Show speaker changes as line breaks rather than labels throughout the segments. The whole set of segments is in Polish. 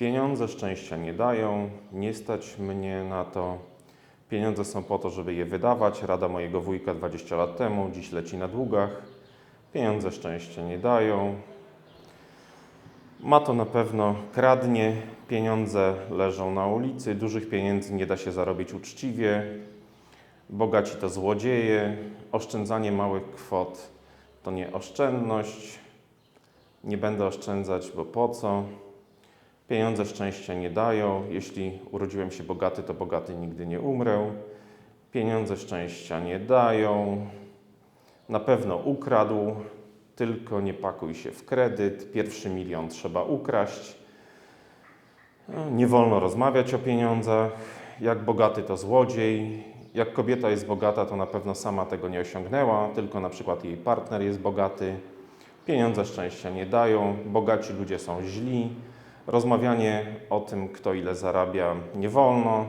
Pieniądze szczęścia nie dają, nie stać mnie na to. Pieniądze są po to, żeby je wydawać. Rada mojego wujka 20 lat temu, dziś leci na długach. Pieniądze szczęścia nie dają. Ma to na pewno kradnie, pieniądze leżą na ulicy, dużych pieniędzy nie da się zarobić uczciwie. Bogaci to złodzieje, oszczędzanie małych kwot to nie oszczędność. Nie będę oszczędzać, bo po co? Pieniądze szczęścia nie dają. Jeśli urodziłem się bogaty, to bogaty nigdy nie umrę. Pieniądze szczęścia nie dają. Na pewno ukradł, tylko nie pakuj się w kredyt. Pierwszy milion trzeba ukraść. No, Nie wolno rozmawiać o pieniądzach. Jak bogaty to złodziej. Jak kobieta jest bogata, to na pewno sama tego nie osiągnęła, tylko na przykład jej partner jest bogaty. Pieniądze szczęścia nie dają, bogaci ludzie są źli. Rozmawianie o tym, kto ile zarabia, nie wolno.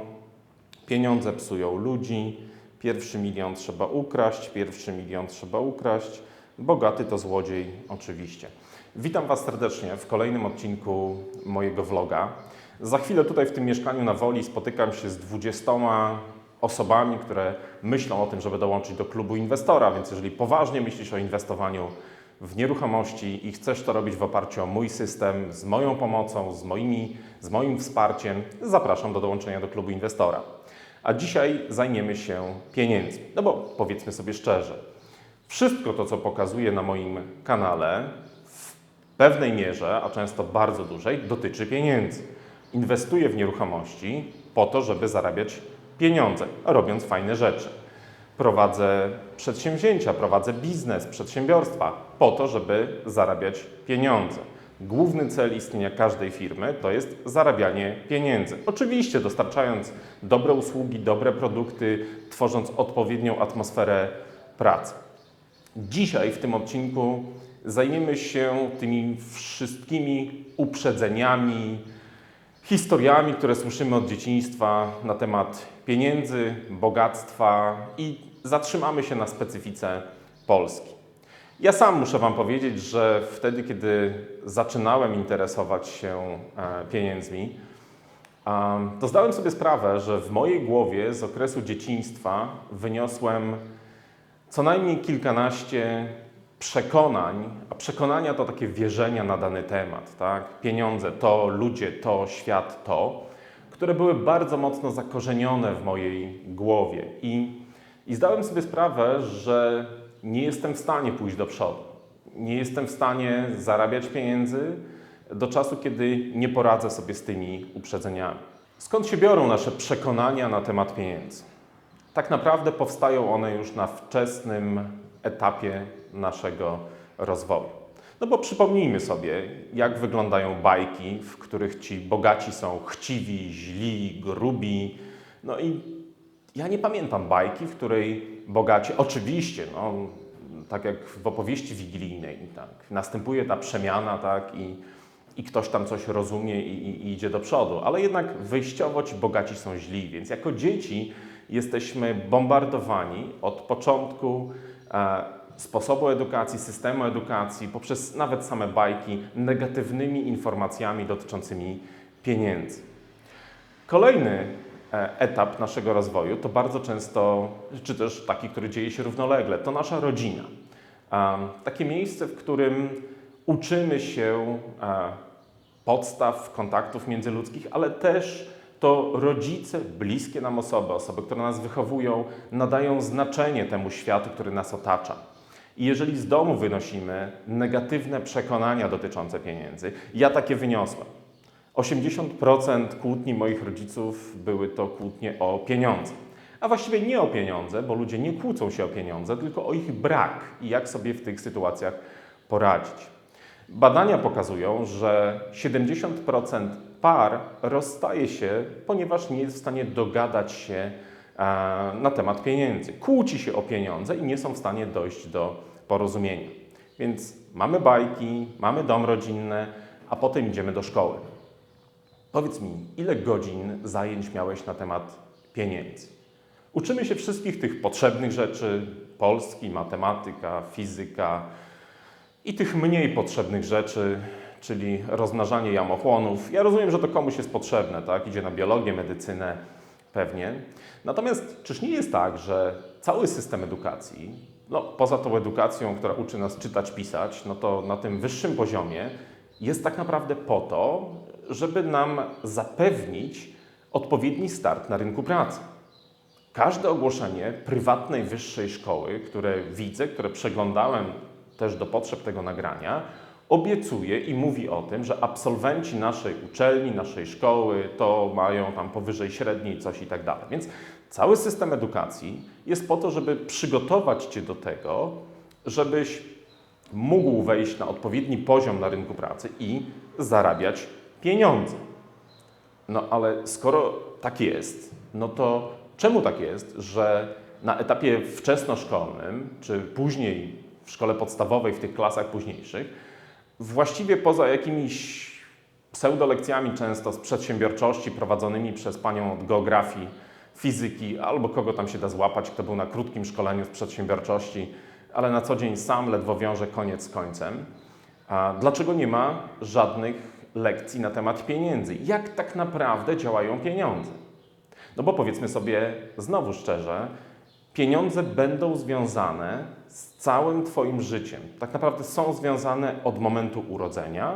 Pieniądze psują ludzi. Pierwszy milion trzeba ukraść, pierwszy milion trzeba ukraść. Bogaty to złodziej, oczywiście. Witam Was serdecznie w kolejnym odcinku mojego vloga. Za chwilę tutaj w tym mieszkaniu na Woli spotykam się z 20 osobami, które myślą o tym, żeby dołączyć do klubu inwestora, więc jeżeli poważnie myślisz o inwestowaniu w nieruchomości i chcesz to robić w oparciu o mój system, z moją pomocą, z, moimi, z moim wsparciem, zapraszam do dołączenia do klubu inwestora. A dzisiaj zajmiemy się pieniędzmi. No bo powiedzmy sobie szczerze, wszystko to, co pokazuję na moim kanale, w pewnej mierze, a często bardzo dużej, dotyczy pieniędzy. Inwestuję w nieruchomości po to, żeby zarabiać pieniądze, robiąc fajne rzeczy. Prowadzę przedsięwzięcia, prowadzę biznes, przedsiębiorstwa po to, żeby zarabiać pieniądze. Główny cel istnienia każdej firmy to jest zarabianie pieniędzy. Oczywiście dostarczając dobre usługi, dobre produkty, tworząc odpowiednią atmosferę pracy. Dzisiaj w tym odcinku zajmiemy się tymi wszystkimi uprzedzeniami, historiami, które słyszymy od dzieciństwa na temat pieniędzy, bogactwa i zatrzymamy się na specyfice Polski. Ja sam muszę Wam powiedzieć, że wtedy, kiedy zaczynałem interesować się e, pieniędzmi, to zdałem sobie sprawę, że w mojej głowie z okresu dzieciństwa wyniosłem co najmniej kilkanaście przekonań, a przekonania to takie wierzenia na dany temat, tak? Pieniądze to, ludzie to, świat to, które były bardzo mocno zakorzenione w mojej głowie. I, I zdałem sobie sprawę, że nie jestem w stanie pójść do przodu. Nie jestem w stanie zarabiać pieniędzy do czasu, kiedy nie poradzę sobie z tymi uprzedzeniami. Skąd się biorą nasze przekonania na temat pieniędzy? Tak naprawdę powstają one już na wczesnym etapie naszego rozwoju. No bo przypomnijmy sobie, jak wyglądają bajki, w których ci bogaci są chciwi, źli, grubi. No i ja nie pamiętam bajki, w której bogaci, oczywiście, no, tak jak w opowieści wigilijnej, tak, następuje ta przemiana, tak, i, i ktoś tam coś rozumie i, i, i idzie do przodu, ale jednak wyjściowo ci bogaci są źli, więc jako dzieci jesteśmy bombardowani od początku e, sposobu edukacji, systemu edukacji, poprzez nawet same bajki, negatywnymi informacjami dotyczącymi pieniędzy. Kolejny etap naszego rozwoju to bardzo często, czy też taki, który dzieje się równolegle, to nasza rodzina. E, Takie miejsce, w którym uczymy się e, podstaw kontaktów międzyludzkich, ale też to rodzice, bliskie nam osoby, osoby, które nas wychowują, nadają znaczenie temu światu, który nas otacza. I jeżeli z domu wynosimy negatywne przekonania dotyczące pieniędzy, ja takie wyniosłem. 80% kłótni moich rodziców były to kłótnie o pieniądze. A właściwie nie o pieniądze, bo ludzie nie kłócą się o pieniądze, tylko o ich brak i jak sobie w tych sytuacjach poradzić. Badania pokazują, że 70% par rozstaje się, ponieważ nie jest w stanie dogadać się e, na temat pieniędzy. Kłóci się o pieniądze i nie są w stanie dojść do porozumienia. Więc mamy bajki, mamy dom rodzinny, a potem idziemy do szkoły. Powiedz mi, ile godzin zajęć miałeś na temat pieniędzy? Uczymy się wszystkich tych potrzebnych rzeczy: polski, matematyka, fizyka i tych mniej potrzebnych rzeczy, czyli rozmnażanie jamochłonów. Ja rozumiem, że to komuś jest potrzebne, tak? Idzie na biologię, medycynę, pewnie. Natomiast czyż nie jest tak, że cały system edukacji, no poza tą edukacją, która uczy nas czytać, pisać, no to na tym wyższym poziomie jest tak naprawdę po to, żeby nam zapewnić odpowiedni start na rynku pracy. Każde ogłoszenie prywatnej wyższej szkoły, które widzę, które przeglądałem też do potrzeb tego nagrania, obiecuje i mówi o tym, że absolwenci naszej uczelni, naszej szkoły to mają tam powyżej średniej coś i tak dalej. Więc cały system edukacji jest po to, żeby przygotować Cię do tego, żebyś mógł wejść na odpowiedni poziom na rynku pracy i zarabiać pieniądze. No ale skoro tak jest, no to czemu tak jest, że na etapie wczesnoszkolnym, czy później w szkole podstawowej, w tych klasach późniejszych, właściwie poza jakimiś pseudolekcjami często z przedsiębiorczości prowadzonymi przez panią od geografii, fizyki, albo kogo tam się da złapać, kto był na krótkim szkoleniu z przedsiębiorczości, ale na co dzień sam ledwo wiąże koniec z końcem. A dlaczego nie ma żadnych lekcji na temat pieniędzy? Jak tak naprawdę działają pieniądze? No bo powiedzmy sobie znowu szczerze, pieniądze będą związane z całym Twoim życiem. Tak naprawdę są związane od momentu urodzenia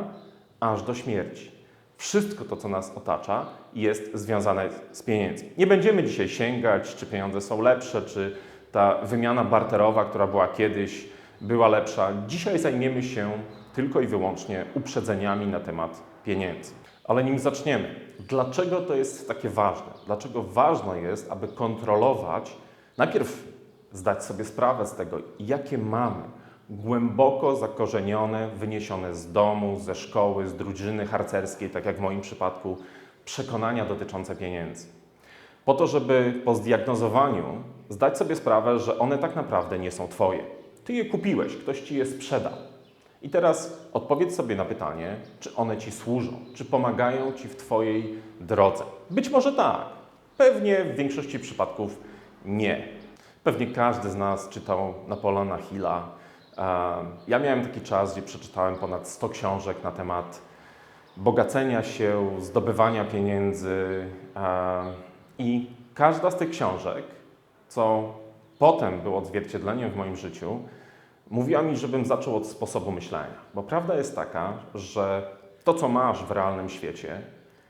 aż do śmierci. Wszystko to, co nas otacza, jest związane z pieniędzmi. Nie będziemy dzisiaj sięgać, czy pieniądze są lepsze, czy ta wymiana barterowa, która była kiedyś, była lepsza. Dzisiaj zajmiemy się tylko i wyłącznie uprzedzeniami na temat pieniędzy. Ale nim zaczniemy, dlaczego to jest takie ważne? Dlaczego ważne jest, aby kontrolować, najpierw zdać sobie sprawę z tego, jakie mamy głęboko zakorzenione, wyniesione z domu, ze szkoły, z drużyny harcerskiej, tak jak w moim przypadku, przekonania dotyczące pieniędzy. Po to, żeby po zdiagnozowaniu zdać sobie sprawę, że one tak naprawdę nie są Twoje. Ty je kupiłeś, ktoś Ci je sprzedał. I teraz odpowiedz sobie na pytanie, czy one Ci służą, czy pomagają Ci w Twojej drodze. Być może tak, pewnie w większości przypadków nie. Pewnie każdy z nas czytał Napoleona Hilla. Ja miałem taki czas, gdzie przeczytałem ponad 100 książek na temat bogacenia się, zdobywania pieniędzy. I każda z tych książek, co potem było odzwierciedleniem w moim życiu, mówiła mi, żebym zaczął od sposobu myślenia. Bo prawda jest taka, że to, co masz w realnym świecie,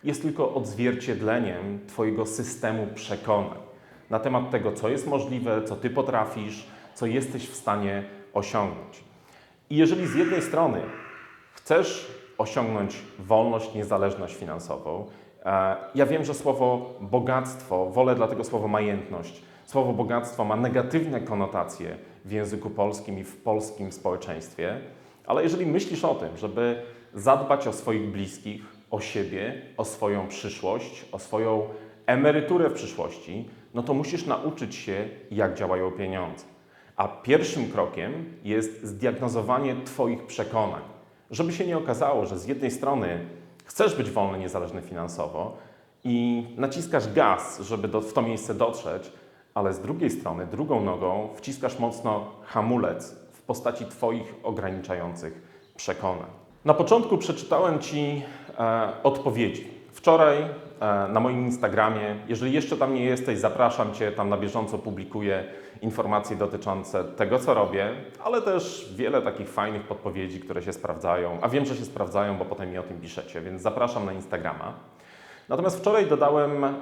jest tylko odzwierciedleniem Twojego systemu przekonań na temat tego, co jest możliwe, co Ty potrafisz, co jesteś w stanie osiągnąć. I jeżeli z jednej strony chcesz osiągnąć wolność, niezależność finansową, e, ja wiem, że słowo bogactwo, wolę dlatego słowo majętność. Słowo bogactwo ma negatywne konotacje w języku polskim i w polskim społeczeństwie, ale jeżeli myślisz o tym, żeby zadbać o swoich bliskich, o siebie, o swoją przyszłość, o swoją emeryturę w przyszłości, no to musisz nauczyć się, jak działają pieniądze. A pierwszym krokiem jest zdiagnozowanie Twoich przekonań. Żeby się nie okazało, że z jednej strony chcesz być wolny, niezależny finansowo i naciskasz gaz, żeby do, w to miejsce dotrzeć, ale z drugiej strony, drugą nogą wciskasz mocno hamulec w postaci Twoich ograniczających przekonań. Na początku przeczytałem Ci e, odpowiedzi. Wczoraj e, na moim Instagramie, jeżeli jeszcze tam nie jesteś, zapraszam Cię, tam na bieżąco publikuję informacje dotyczące tego, co robię, ale też wiele takich fajnych podpowiedzi, które się sprawdzają, a wiem, że się sprawdzają, bo potem mi o tym piszecie, więc zapraszam na Instagrama. Natomiast wczoraj dodałem e,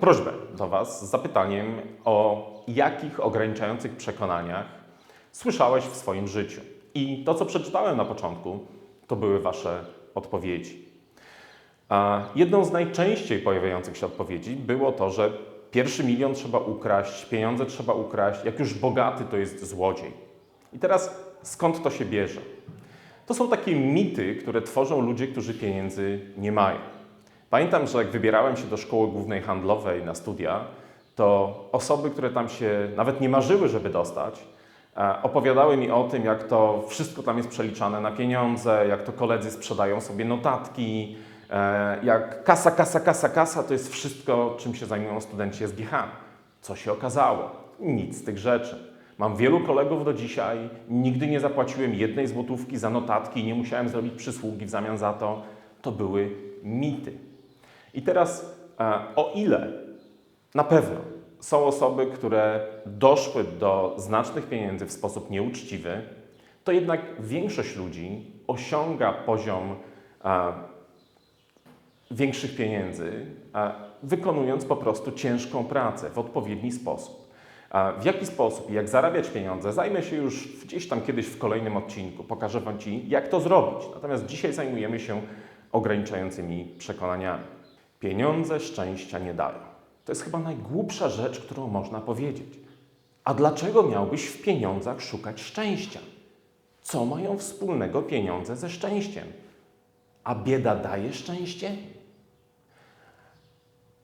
prośbę do Was z zapytaniem o jakich ograniczających przekonaniach słyszałeś w swoim życiu. I to, co przeczytałem na początku, to były Wasze odpowiedzi. A jedną z najczęściej pojawiających się odpowiedzi było to, że pierwszy milion trzeba ukraść, pieniądze trzeba ukraść, jak już bogaty to jest złodziej. I teraz skąd to się bierze? To są takie mity, które tworzą ludzie, którzy pieniędzy nie mają. Pamiętam, że jak wybierałem się do szkoły głównej handlowej na studia, to osoby, które tam się nawet nie marzyły, żeby dostać, e, opowiadały mi o tym, jak to wszystko tam jest przeliczane na pieniądze, jak to koledzy sprzedają sobie notatki, e, jak kasa, kasa, kasa, kasa to jest wszystko, czym się zajmują studenci SGH. Co się okazało? Nic z tych rzeczy. Mam wielu kolegów do dzisiaj, nigdy nie zapłaciłem jednej złotówki za notatki i nie musiałem zrobić przysługi w zamian za to. To były mity. I teraz, e, o ile na pewno są osoby, które doszły do znacznych pieniędzy w sposób nieuczciwy, to jednak większość ludzi osiąga poziom e, większych pieniędzy, e, wykonując po prostu ciężką pracę w odpowiedni sposób. W jaki sposób i jak zarabiać pieniądze, zajmę się już gdzieś tam kiedyś w kolejnym odcinku. Pokażę Wam Ci, jak to zrobić. Natomiast dzisiaj zajmujemy się ograniczającymi przekonaniami. Pieniądze szczęścia nie dają. To jest chyba najgłupsza rzecz, którą można powiedzieć. A dlaczego miałbyś w pieniądzach szukać szczęścia? Co mają wspólnego pieniądze ze szczęściem? A bieda daje szczęście?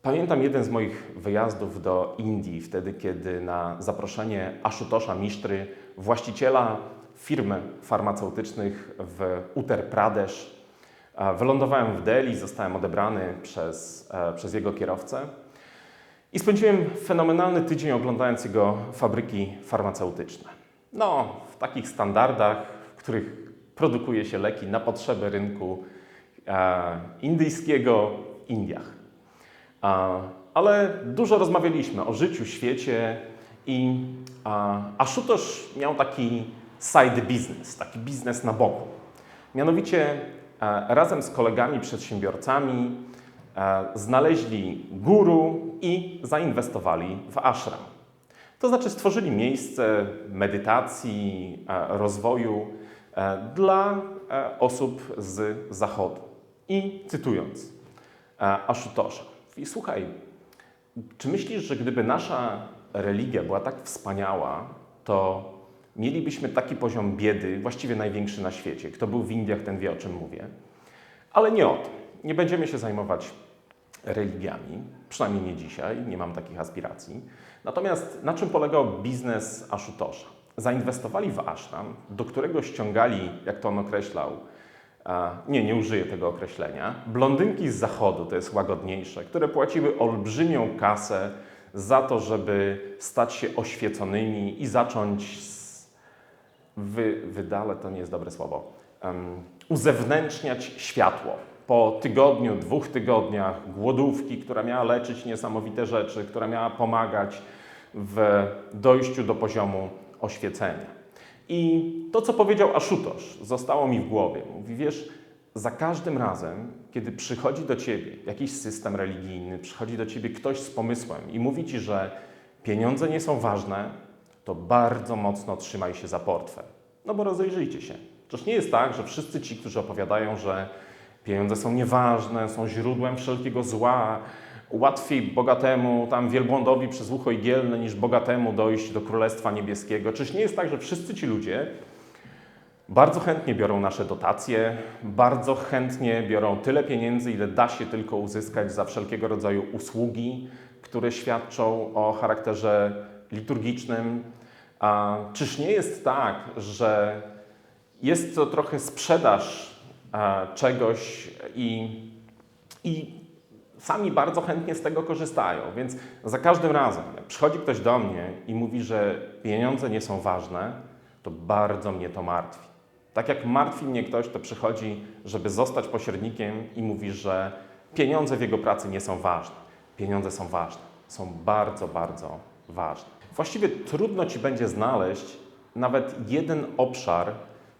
Pamiętam jeden z moich wyjazdów do Indii, wtedy kiedy na zaproszenie Ashutosha Mistry, właściciela firmy farmaceutycznych w Uttar Pradesh, wylądowałem w Delhi, zostałem odebrany przez, e, przez jego kierowcę i spędziłem fenomenalny tydzień oglądając jego fabryki farmaceutyczne. No, w takich standardach, w których produkuje się leki na potrzeby rynku e, indyjskiego w Indiach. Ale dużo rozmawialiśmy o życiu, świecie i Ashutosh miał taki side business, taki biznes na boku. Mianowicie razem z kolegami przedsiębiorcami e, znaleźli guru i zainwestowali w ashram. To znaczy stworzyli miejsce medytacji, e, rozwoju e, dla e, osób z zachodu. I cytując e, Ashutosha, i słuchaj, czy myślisz, że gdyby nasza religia była tak wspaniała, to mielibyśmy taki poziom biedy, właściwie największy na świecie? Kto był w Indiach, ten wie, o czym mówię. Ale nie o to. Nie będziemy się zajmować religiami, przynajmniej nie dzisiaj, nie mam takich aspiracji. Natomiast na czym polegał biznes Ashutosha? Zainwestowali w ashram, do którego ściągali, jak to on określał, nie, nie użyję tego określenia. Blondynki z zachodu, to jest łagodniejsze, które płaciły olbrzymią kasę za to, żeby stać się oświeconymi i zacząć wy, wydale, to nie jest dobre słowo, um, uzewnętrzniać światło. Po tygodniu, dwóch tygodniach głodówki, która miała leczyć niesamowite rzeczy, która miała pomagać w dojściu do poziomu oświecenia. I to, co powiedział Ashutosh, zostało mi w głowie. Mówi, wiesz, za każdym razem, kiedy przychodzi do ciebie jakiś system religijny, przychodzi do ciebie ktoś z pomysłem i mówi ci, że pieniądze nie są ważne, to bardzo mocno trzymaj się za portfel. No bo rozejrzyjcie się. Przecież nie jest tak, że wszyscy ci, którzy opowiadają, że pieniądze są nieważne, są źródłem wszelkiego zła, łatwiej bogatemu, tam wielbłądowi przez ucho igielne, niż bogatemu dojść do Królestwa Niebieskiego. Czyż nie jest tak, że wszyscy ci ludzie bardzo chętnie biorą nasze dotacje, bardzo chętnie biorą tyle pieniędzy, ile da się tylko uzyskać za wszelkiego rodzaju usługi, które świadczą o charakterze liturgicznym. A czyż nie jest tak, że jest to trochę sprzedaż a, czegoś i, i sami bardzo chętnie z tego korzystają. Więc za każdym razem, jak przychodzi ktoś do mnie i mówi, że pieniądze nie są ważne, to bardzo mnie to martwi. Tak jak martwi mnie ktoś, kto przychodzi, żeby zostać pośrednikiem i mówi, że pieniądze w jego pracy nie są ważne. Pieniądze są ważne. Są bardzo, bardzo ważne. Właściwie trudno ci będzie znaleźć nawet jeden obszar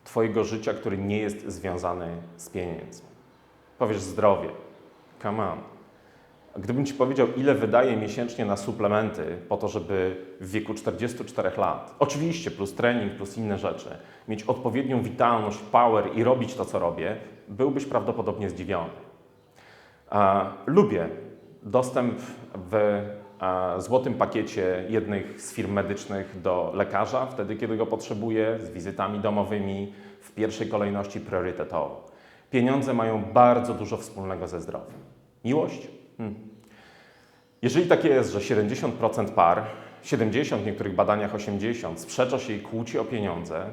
Twojego życia, który nie jest związany z pieniędzmi. Powiesz zdrowie. Come on. Gdybym Ci powiedział, ile wydaje miesięcznie na suplementy po to, żeby w wieku 44 lat, oczywiście plus trening, plus inne rzeczy, mieć odpowiednią witalność, power i robić to, co robię, byłbyś prawdopodobnie zdziwiony. Lubię dostęp w złotym pakiecie jednych z firm medycznych do lekarza, wtedy kiedy go potrzebuję, z wizytami domowymi, w pierwszej kolejności priorytetowo. Pieniądze mają bardzo dużo wspólnego ze zdrowiem. Miłość? Hmm. Jeżeli tak jest, że 70% par, 70 w niektórych badaniach 80 sprzecza się i kłóci o pieniądze,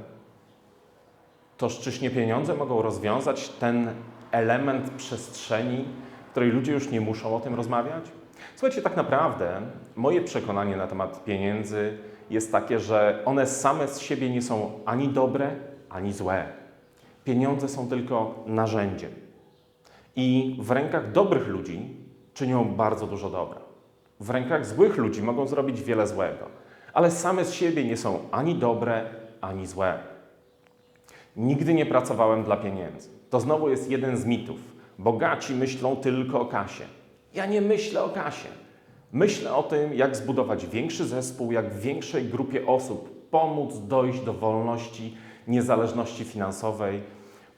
to czyż nie pieniądze mogą rozwiązać ten element przestrzeni, w której ludzie już nie muszą o tym rozmawiać? Słuchajcie, tak naprawdę moje przekonanie na temat pieniędzy jest takie, że one same z siebie nie są ani dobre, ani złe. Pieniądze są tylko narzędziem. I w rękach dobrych ludzi czynią bardzo dużo dobra. W rękach złych ludzi mogą zrobić wiele złego, ale same z siebie nie są ani dobre, ani złe. Nigdy nie pracowałem dla pieniędzy. To znowu jest jeden z mitów. Bogaci myślą tylko o kasie. Ja nie myślę o kasie. Myślę o tym, jak zbudować większy zespół, jak w większej grupie osób pomóc dojść do wolności, niezależności finansowej.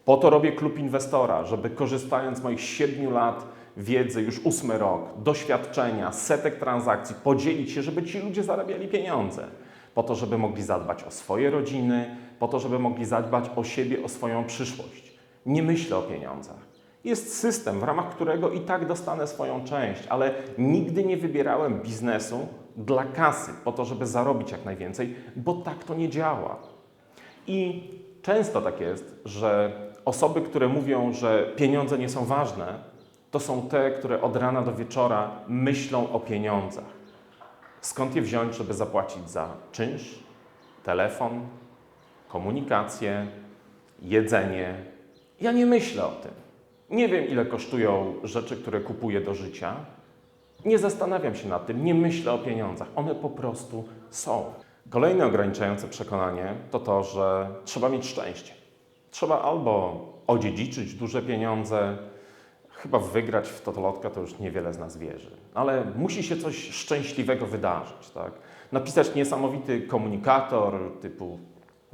Po to robię klub inwestora, żeby korzystając z moich siedmiu lat wiedzy, już ósmy rok, doświadczenia, setek transakcji, podzielić się, żeby ci ludzie zarabiali pieniądze. Po to, żeby mogli zadbać o swoje rodziny, po to, żeby mogli zadbać o siebie, o swoją przyszłość. Nie myślę o pieniądzach. Jest system, w ramach którego i tak dostanę swoją część, ale nigdy nie wybierałem biznesu dla kasy, po to, żeby zarobić jak najwięcej, bo tak to nie działa. I często tak jest, że osoby, które mówią, że pieniądze nie są ważne, to są te, które od rana do wieczora myślą o pieniądzach. Skąd je wziąć, żeby zapłacić za czynsz, telefon, komunikację, jedzenie? Ja nie myślę o tym. Nie wiem, ile kosztują rzeczy, które kupuję do życia. Nie zastanawiam się nad tym, nie myślę o pieniądzach. One po prostu są. Kolejne ograniczające przekonanie to to, że trzeba mieć szczęście. Trzeba albo odziedziczyć duże pieniądze, chyba wygrać w totolotka to już niewiele z nas wierzy, ale musi się coś szczęśliwego wydarzyć. Tak? Napisać niesamowity komunikator typu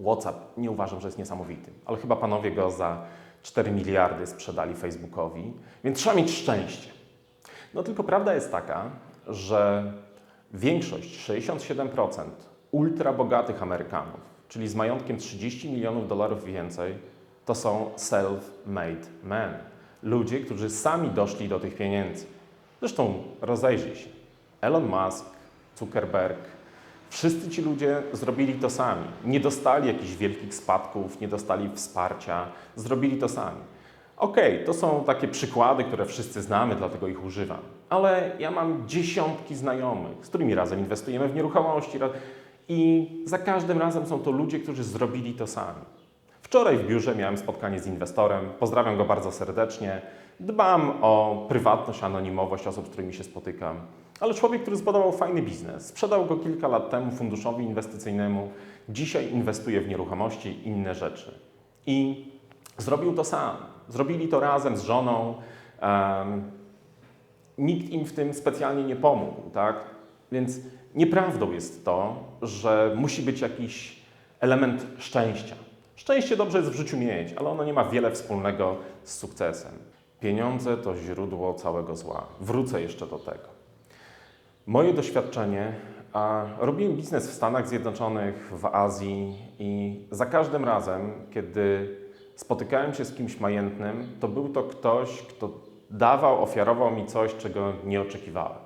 WhatsApp, nie uważam, że jest niesamowity, ale chyba panowie go za 4 miliardy sprzedali Facebookowi, więc trzeba mieć szczęście. No tylko prawda jest taka, że większość, 67% ultra bogatych Amerykanów, czyli z majątkiem 30 milionów dolarów więcej, to są self-made men. Ludzie, którzy sami doszli do tych pieniędzy. Zresztą rozejrzyj się. Elon Musk, Zuckerberg, wszyscy ci ludzie zrobili to sami. Nie dostali jakichś wielkich spadków, nie dostali wsparcia, zrobili to sami. Okej, to są takie przykłady, które wszyscy znamy, dlatego ich używam. Ale ja mam dziesiątki znajomych, z którymi razem inwestujemy w nieruchomości i za każdym razem są to ludzie, którzy zrobili to sami. Wczoraj w biurze miałem spotkanie z inwestorem, pozdrawiam go bardzo serdecznie. Dbam o prywatność, anonimowość osób, z którymi się spotykam. Ale człowiek, który zbudował fajny biznes, sprzedał go kilka lat temu funduszowi inwestycyjnemu, dzisiaj inwestuje w nieruchomości i inne rzeczy. I zrobił to sam. Zrobili to razem z żoną. em, nikt im w tym specjalnie nie pomógł, tak? Więc nieprawdą jest to, że musi być jakiś element szczęścia. Szczęście dobrze jest w życiu mieć, ale ono nie ma wiele wspólnego z sukcesem. Pieniądze to źródło całego zła. Wrócę jeszcze do tego. Moje doświadczenie, a robiłem biznes w Stanach Zjednoczonych, w Azji i za każdym razem, kiedy spotykałem się z kimś majętnym, to był to ktoś, kto dawał, ofiarował mi coś, czego nie oczekiwałem.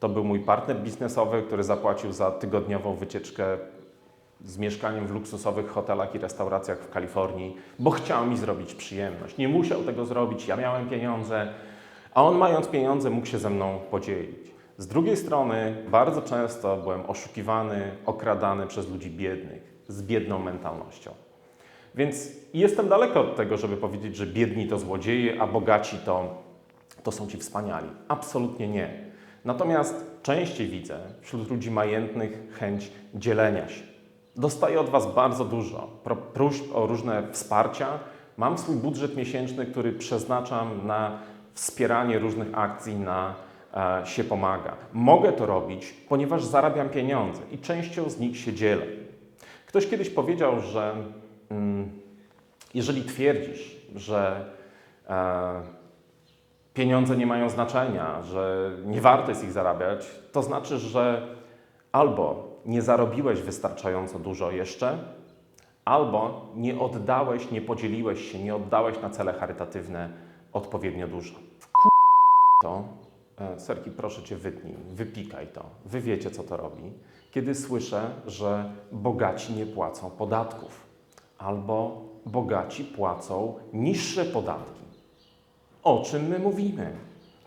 To był mój partner biznesowy, który zapłacił za tygodniową wycieczkę z mieszkaniem w luksusowych hotelach i restauracjach w Kalifornii, bo chciał mi zrobić przyjemność. Nie musiał tego zrobić, ja miałem pieniądze, a on mając pieniądze mógł się ze mną podzielić. Z drugiej strony bardzo często byłem oszukiwany, okradany przez ludzi biednych, z biedną mentalnością. Więc jestem daleko od tego, żeby powiedzieć, że biedni to złodzieje, a bogaci to, to są ci wspaniali. Absolutnie nie. Natomiast częściej widzę wśród ludzi majętnych chęć dzielenia się. Dostaję od Was bardzo dużo próśb o różne wsparcia. Mam swój budżet miesięczny, który przeznaczam na wspieranie różnych akcji, na e, się pomaga. Mogę to robić, ponieważ zarabiam pieniądze i częścią z nich się dzielę. Ktoś kiedyś powiedział, że mm, jeżeli twierdzisz, że e, pieniądze nie mają znaczenia, że nie warto jest ich zarabiać, to znaczy, że albo nie zarobiłeś wystarczająco dużo jeszcze, albo nie oddałeś, nie podzieliłeś się, nie oddałeś na cele charytatywne odpowiednio dużo. To, e, Serki, proszę Cię wytnij, wypikaj to. Wy wiecie, co to robi. Kiedy słyszę, że bogaci nie płacą podatków, albo bogaci płacą niższe podatki. O czym my mówimy?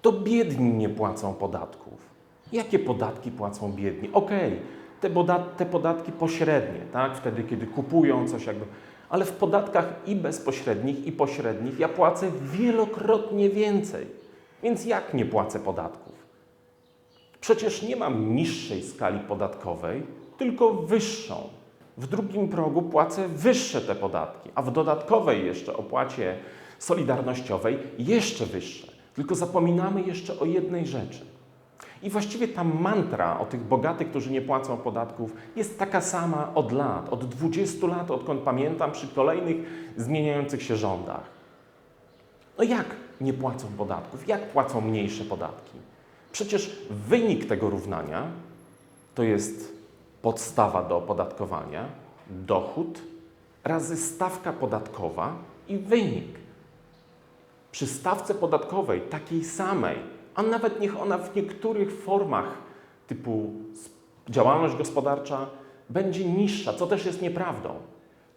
To biedni nie płacą podatków. Jakie podatki płacą biedni? Okej, te, poda- te podatki pośrednie, tak? wtedy kiedy kupują coś jakby. Ale w podatkach i bezpośrednich, i pośrednich ja płacę wielokrotnie więcej. Więc jak nie płacę podatków? Przecież nie mam niższej skali podatkowej, tylko wyższą. W drugim progu płacę wyższe te podatki, a w dodatkowej jeszcze opłacie solidarnościowej jeszcze wyższe. Tylko zapominamy jeszcze o jednej rzeczy. I właściwie ta mantra o tych bogatych, którzy nie płacą podatków, jest taka sama od lat, od 20 lat, odkąd pamiętam, przy kolejnych zmieniających się rządach. No jak nie płacą podatków? Jak płacą mniejsze podatki? Przecież wynik tego równania to jest podstawa do opodatkowania, dochód razy stawka podatkowa i wynik. Przy stawce podatkowej takiej samej, a nawet niech ona w niektórych formach typu działalność gospodarcza będzie niższa, co też jest nieprawdą,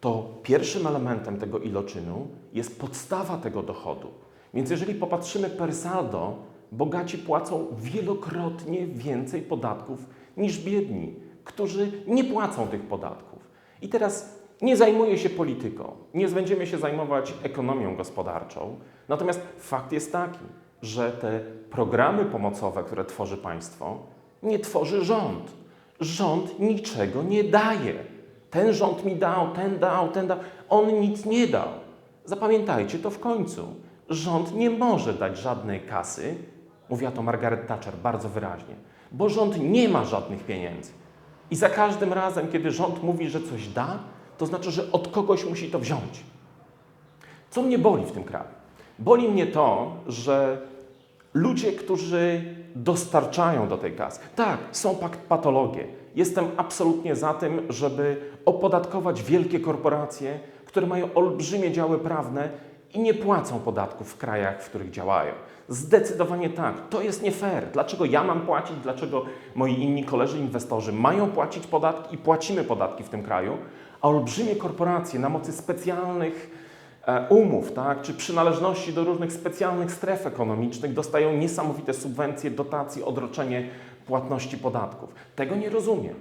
to pierwszym elementem tego iloczynu jest podstawa tego dochodu. Więc jeżeli popatrzymy per saldo, bogaci płacą wielokrotnie więcej podatków niż biedni, którzy nie płacą tych podatków. I teraz nie zajmuję się polityką, nie będziemy się zajmować ekonomią gospodarczą, natomiast fakt jest taki, że te programy pomocowe, które tworzy państwo, nie tworzy rząd. Rząd niczego nie daje. Ten rząd mi dał, ten dał, ten dał. On nic nie dał. Zapamiętajcie to w końcu. Rząd nie może dać żadnej kasy, mówiła to Margaret Thatcher bardzo wyraźnie, bo rząd nie ma żadnych pieniędzy. I za każdym razem, kiedy rząd mówi, że coś da, to znaczy, że od kogoś musi to wziąć. Co mnie boli w tym kraju? Boli mnie to, że ludzie, którzy dostarczają do tej kasy, tak, są patologie. Jestem absolutnie za tym, żeby opodatkować wielkie korporacje, które mają olbrzymie działy prawne i nie płacą podatków w krajach, w których działają. Zdecydowanie tak. To jest nie fair. Dlaczego ja mam płacić? Dlaczego moi inni koledzy inwestorzy mają płacić podatki i płacimy podatki w tym kraju, a olbrzymie korporacje na mocy specjalnych umów, tak, czy przynależności do różnych specjalnych stref ekonomicznych dostają niesamowite subwencje, dotacje, odroczenie płatności podatków. Tego nie rozumiem.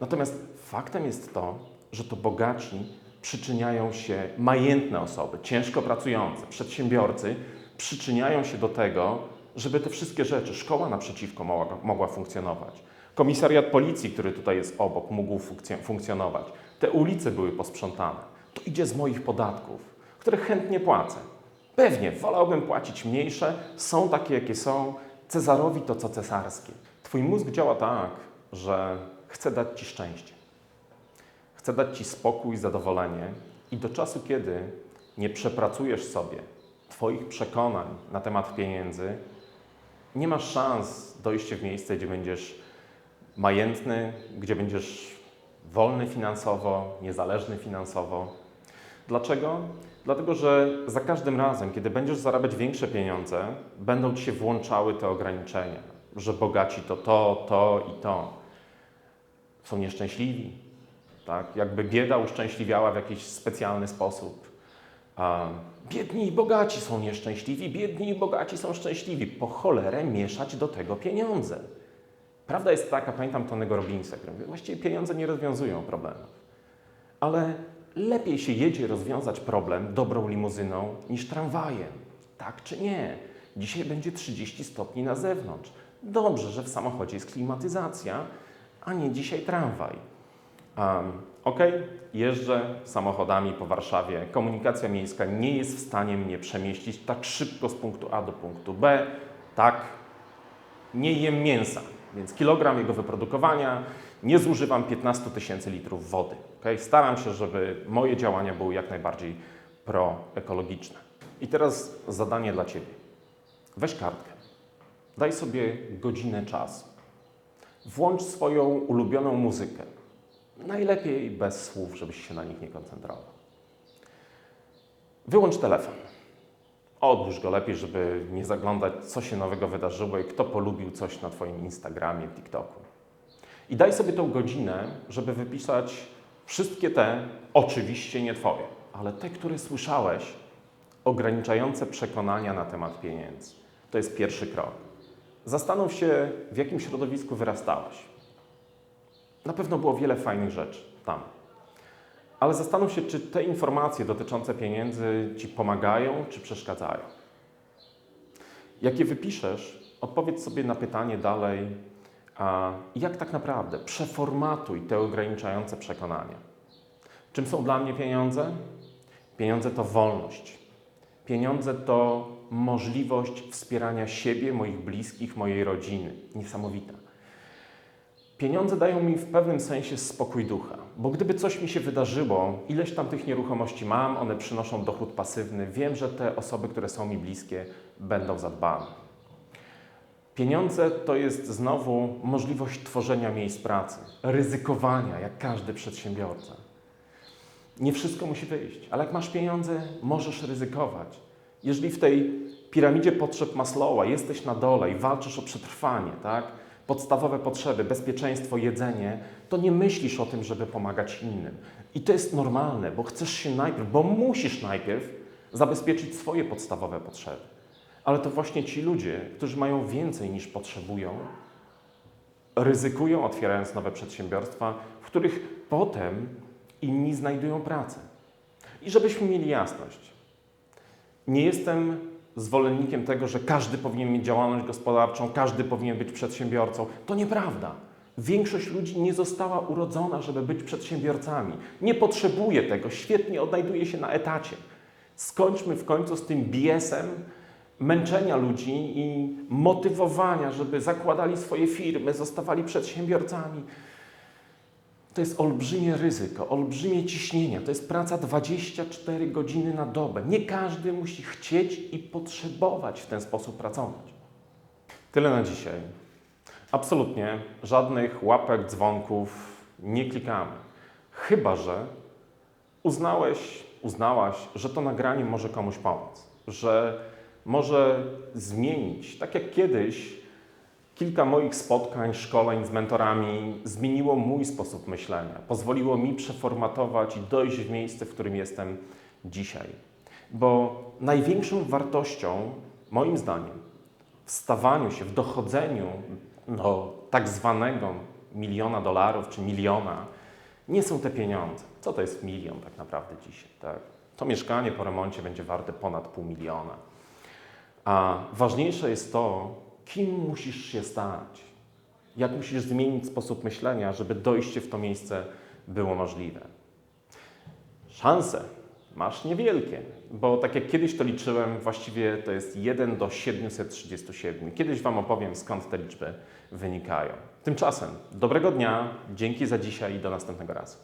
Natomiast faktem jest to, że to bogaci przyczyniają się, majętne osoby, ciężko pracujące, przedsiębiorcy, przyczyniają się do tego, żeby te wszystkie rzeczy, szkoła naprzeciwko mogła, mogła funkcjonować. Komisariat policji, który tutaj jest obok, mógł funkcjon- funkcjonować. Te ulice były posprzątane. To idzie z moich podatków, które chętnie płacę. Pewnie, wolałbym płacić mniejsze, są takie, jakie są. Cezarowi to, co cesarskie. Twój mózg działa tak, że chce dać Ci szczęście. Chce dać Ci spokój, zadowolenie i do czasu, kiedy nie przepracujesz sobie Twoich przekonań na temat pieniędzy, nie masz szans dojście w miejsce, gdzie będziesz majętny, gdzie będziesz wolny finansowo, niezależny finansowo. Dlaczego? Dlatego, że za każdym razem, kiedy będziesz zarabiać większe pieniądze, będą ci się włączały te ograniczenia, że bogaci to to, to i to. Są nieszczęśliwi, tak? Jakby bieda uszczęśliwiała w jakiś specjalny sposób. Biedni i bogaci są nieszczęśliwi, biedni i bogaci są szczęśliwi. Po cholerę mieszać do tego pieniądze. Prawda jest taka, pamiętam Tonego Robinsa, który mówił, właściwie pieniądze nie rozwiązują problemów. Ale lepiej się jedzie rozwiązać problem dobrą limuzyną niż tramwajem. Tak czy nie? Dzisiaj będzie 30 stopni na zewnątrz. Dobrze, że w samochodzie jest klimatyzacja, a nie dzisiaj tramwaj. Um, ok, jeżdżę samochodami po Warszawie. Komunikacja miejska nie jest w stanie mnie przemieścić tak szybko z punktu A do punktu B. Tak, nie jem mięsa, więc kilogram jego wyprodukowania, nie zużywam 15 tysięcy litrów wody. Okay? Staram się, żeby moje działania były jak najbardziej proekologiczne. I teraz zadanie dla Ciebie. Weź kartkę, daj sobie godzinę czasu, włącz swoją ulubioną muzykę. Najlepiej bez słów, żebyś się na nich nie koncentrował. Wyłącz telefon. Odłóż go lepiej, żeby nie zaglądać, co się nowego wydarzyło i kto polubił coś na Twoim Instagramie, TikToku. I daj sobie tą godzinę, żeby wypisać wszystkie te, oczywiście nie Twoje, ale te, które słyszałeś, ograniczające przekonania na temat pieniędzy. To jest pierwszy krok. Zastanów się, w jakim środowisku wyrastałeś. Na pewno było wiele fajnych rzeczy tam. Ale zastanów się, czy te informacje dotyczące pieniędzy ci pomagają, czy przeszkadzają. Jak je wypiszesz, odpowiedz sobie na pytanie dalej, a jak tak naprawdę przeformatuj te ograniczające przekonania. Czym są dla mnie pieniądze? Pieniądze to wolność. Pieniądze to możliwość wspierania siebie, moich bliskich, mojej rodziny. Niesamowita. Pieniądze dają mi w pewnym sensie spokój ducha, bo gdyby coś mi się wydarzyło, ileś tam tych nieruchomości mam, one przynoszą dochód pasywny, wiem, że te osoby, które są mi bliskie, będą zadbane. Pieniądze to jest znowu możliwość tworzenia miejsc pracy, ryzykowania, jak każdy przedsiębiorca. Nie wszystko musi wyjść, ale jak masz pieniądze, możesz ryzykować. Jeżeli w tej piramidzie potrzeb Maslowa jesteś na dole i walczysz o przetrwanie, tak? podstawowe potrzeby, bezpieczeństwo, jedzenie, to nie myślisz o tym, żeby pomagać innym. I to jest normalne, bo chcesz się najpierw, bo musisz najpierw zabezpieczyć swoje podstawowe potrzeby. Ale to właśnie ci ludzie, którzy mają więcej niż potrzebują, ryzykują otwierając nowe przedsiębiorstwa, w których potem inni znajdują pracę. I żebyśmy mieli jasność, nie jestem zwolennikiem tego, że każdy powinien mieć działalność gospodarczą, każdy powinien być przedsiębiorcą. To nieprawda. Większość ludzi nie została urodzona, żeby być przedsiębiorcami. Nie potrzebuje tego, świetnie odnajduje się na etacie. Skończmy w końcu z tym biesem męczenia ludzi i motywowania, żeby zakładali swoje firmy, zostawali przedsiębiorcami. To jest olbrzymie ryzyko, olbrzymie ciśnienie. To jest praca 24 godziny na dobę. Nie każdy musi chcieć i potrzebować w ten sposób pracować. Tyle na dzisiaj. Absolutnie żadnych łapek, dzwonków nie klikamy. Chyba, że uznałeś, uznałaś, że to nagranie może komuś pomóc, że może zmienić, tak jak kiedyś Kilka moich spotkań, szkoleń z mentorami zmieniło mój sposób myślenia, pozwoliło mi przeformatować i dojść w miejsce, w którym jestem dzisiaj. Bo największą wartością, moim zdaniem, w stawaniu się, w dochodzeniu do tak zwanego miliona dolarów czy miliona, nie są te pieniądze. Co to jest milion tak naprawdę dzisiaj? Tak? To mieszkanie po remoncie będzie warte ponad pół miliona. A ważniejsze jest to, kim musisz się stać, jak musisz zmienić sposób myślenia, żeby dojście w to miejsce było możliwe. Szanse masz niewielkie, bo tak jak kiedyś to liczyłem, właściwie to jest 1 do 737. Kiedyś Wam opowiem, skąd te liczby wynikają. Tymczasem dobrego dnia, dzięki za dzisiaj i do następnego razu.